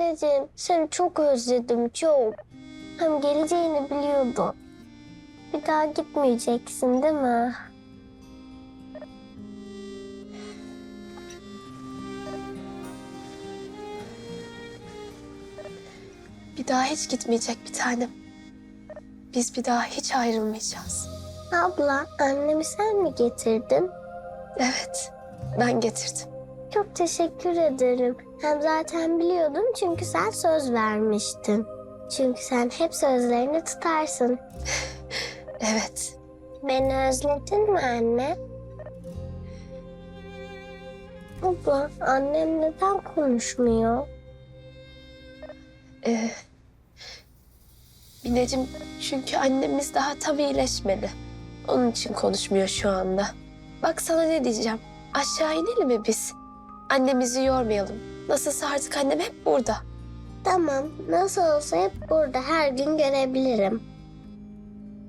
Anneciğim seni çok özledim çok. Hem geleceğini biliyordum. Bir daha gitmeyeceksin değil mi? Bir daha hiç gitmeyecek bir tanem. Biz bir daha hiç ayrılmayacağız. Abla annemi sen mi getirdin? Evet, ben getirdim. Çok teşekkür ederim. Hem zaten biliyordum çünkü sen söz vermiştin. Çünkü sen hep sözlerini tutarsın. Evet, Beni özledin mi anne? Abla annem neden konuşmuyor? Ee, Mineciğim çünkü annemiz daha tam iyileşmedi. Onun için konuşmuyor şu anda. Bak sana ne diyeceğim. Aşağı inelim mi biz? Annemizi yormayalım. Nasılsa artık annem hep burada. Tamam nasıl olsa hep burada her gün görebilirim.